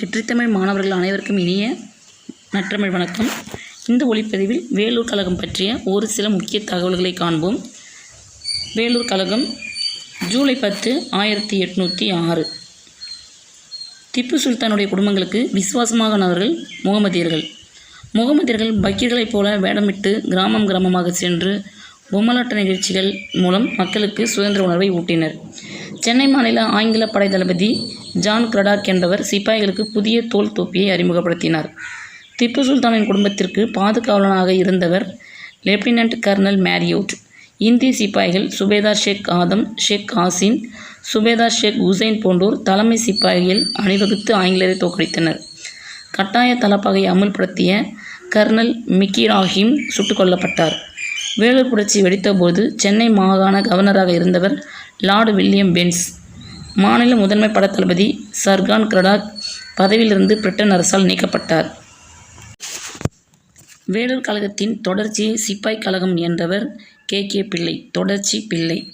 வெற்றித்தமிழ் மாணவர்கள் அனைவருக்கும் இனிய நற்றமிழ் வணக்கம். இந்த ஒளிப்பதிவில் வேலூர் கழகம் பற்றிய ஒரு சில முக்கிய தகவல்களை காண்போம். வேலூர் கழகம் ஜூலை பத்து ஆயிரத்தி எட்நூற்றி ஆறு. திப்பு சுல்தானுடைய குடும்பங்களுக்கு விசுவாசமாகனவர்கள் முகமதியர்கள். முகமதியர்கள் பக்கீர்களைப் போல வேடமிட்டு கிராமம் கிராமமாக சென்று பொம்மலாட்ட நிகழ்ச்சிகள் மூலம் மக்களுக்கு சுதந்திர உணர்வை ஊட்டினர். சென்னை மாநில ஆங்கில படை தளபதி ஜான் கிரடாக் என்பவர் சிப்பாய்களுக்கு புதிய தோல் தொப்பியை அறிமுகப்படுத்தினார். திப்பு சுல்தானின் குடும்பத்திற்கு பாதுகாவலனாக இருந்தவர் லெப்டினன்ட் கர்னல் மேரியோட். இந்திய சிப்பாய்கள் சுபேதார் ஷேக் ஆதம் ஷேக் ஆசின் சுபேதார் ஷேக் ஹுசைன் போன்றோர் தலைமை சிப்பாய்கள் அணிவகுத்து ஆங்கிலேயரை தோற்கடித்தனர். கட்டாய தலப்பகை அமுல்படுத்திய கர்னல் மிக்கி ராஹிம் சுட்டுக் கொல்லப்பட்டார் வேலூர் புரட்சி வெடித்தபோது சென்னை மாகாண கவர்னராக இருந்தவர் லார்டு வில்லியம் பென்ஸ். மாநில முதன்மை படத்தளபதி சர்கான் கிரடாக் பதவியிலிருந்து பிரிட்டன் அரசால் நீக்கப்பட்டார். வேலூர் கழகத்தின் தொடர்ச்சியை சிப்பாய் கழகம் என்றவர் கே. கே. பிள்ளை தொடர்ச்சி பிள்ளை.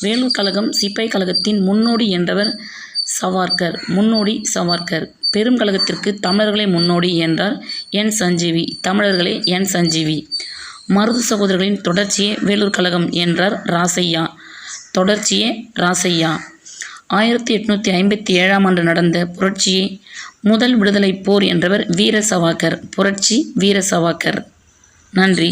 வேலூர் கழகம் சிப்பாய் கழகத்தின் முன்னோடி என்றவர் சவார்கர் முன்னோடி சவார்கர். பெரும் கழகத்திற்கு தமிழர்களே முன்னோடி என்றார் என். சஞ்சீவி தமிழர்களே என். சஞ்சீவி. மருது சகோதரர்களின் தொடர்ச்சியே வேலூர் கழகம் என்றார் ராசையா. தொடர்ச்சியே ராசையா ஆயிரத்தி எட்நூற்றி ஐம்பத்தி ஏழாம் ஆண்டு நடந்த புரட்சியை முதல் விடுதலைப் போர் என்றவர் வீர சவாக்கர் புரட்சி வீர சவாக்கர் நன்றி.